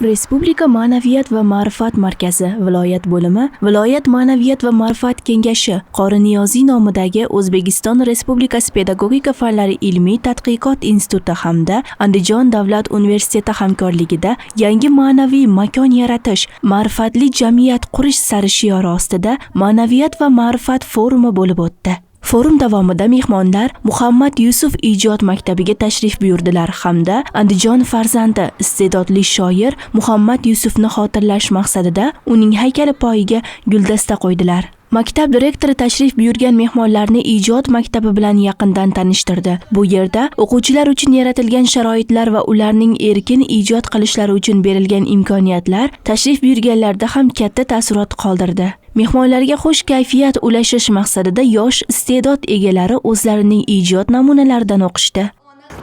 Respublika Ma'naviyat va ma'rifat markazi viloyat bo'limi Viloyat Ma'naviyat va ma'rifat kengashi Qori Niyoziy nomidagi O'zbekiston Respublikasi Pedagogika fanlari ilmiy tadqiqot instituti hamda Andijon davlat universiteti hamkorligida yangi ma'naviy makon yaratish, ma'rifatli jamiyat qurish sari shiori ostida Ma'naviyat va ma'rifat forumi bo'lib o'tdi. Forum davomida mehmonlar Muhammad Yusuf ijod maktabiga tashrif buyurdilar hamda Andijon farzandi iste'dodli shoir Muhammad Yusufni xotirlash maqsadida uning haykali poyiga guldasta qo'ydilar. Maktab direktori tashrif buyurgan mehmonlarni ijod maktabi bilan yaqindan tanishtirdi. Bu yerda o'quvchilar uchun yaratilgan sharoitlar va ularning erkin ijod qilishlari uchun berilgan imkoniyatlar tashrif buyurganlarda ham katta taassurot qoldirdi. Mehmonlarga xush kayfiyat ulashish maqsadida yosh iste'dod egalari o'zlarining ijod namunalaridan o'qishdi.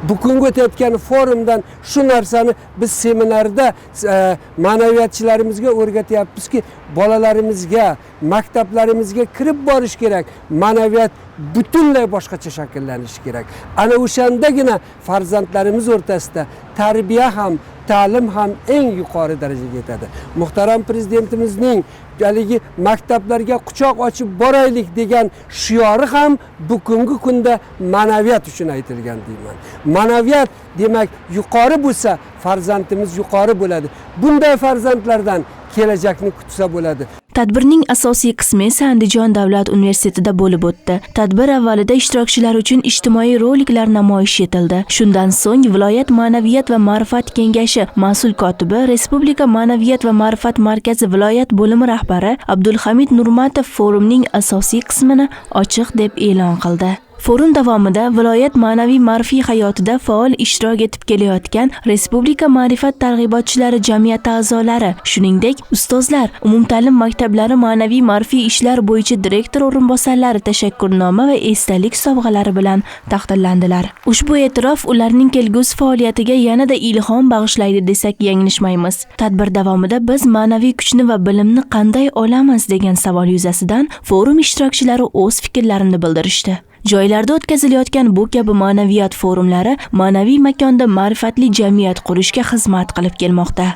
bugungi o'tayotgan forumdan shu narsani biz seminarda e, ma'naviyatchilarimizga o'rgatyapmizki bolalarimizga maktablarimizga kirib borish kerak ma'naviyat butunlay boshqacha shakllanishi kerak ana o'shandagina farzandlarimiz o'rtasida tarbiya ham ta'lim ham eng yuqori darajaga yetadi. Muhtaram prezidentimizning haligi maktablarga quchoq ochib boraylik degan shiori ham bugungi kunda ma'naviyat uchun aytilgan deyman. Ma'naviyat demak yuqori bo'lsa farzandimiz yuqori bo'ladi. Bunday farzandlardan kelajakni kutsa bo'ladi Tadbirning asosiy qismi esa Andijon davlat universitetida bo'lib o'tdi. Tadbir avvalida ishtirokchilar uchun ijtimoiy roliklar namoyish etildi. Shundan so'ng viloyat ma'naviyat va ma'rifat kengashi mas'ul kotibi Respublika ma'naviyat va ma'rifat markazi viloyat bo'limi rahbari Abdulhamid Nurmatov forumning asosiy qismini ochiq deb e'lon qildi. Forum davomida viloyat ma'naviy ma'rifiy hayotida faol ishtirok etib kelayotgan Respublika ma'rifat targ'ibotchilari jamiyati a'zolari, shuningdek, ustozlar, umumta'lim maktablari ma'naviy ma'rifiy ishlar bo'yicha direktor o'rinbosarlari tashakkurnoma va esdalik sovg'alari bilan taqdirlandilar. Ushbu e'tirof ularning kelgusi faoliyatiga yanada ilhom bag'ishlaydi desak yanglishmaymiz. Tadbir davomida biz ma'naviy kuchni va bilimni qanday olamiz degan savol yuzasidan forum ishtirokchilari o'z fikrlarini bildirishdi. Joylarda o'tkazilayotgan bu kabi ma'naviyat forumlari ma'naviy makonda ma'rifatli jamiyat qurishga xizmat qilib kelmoqda.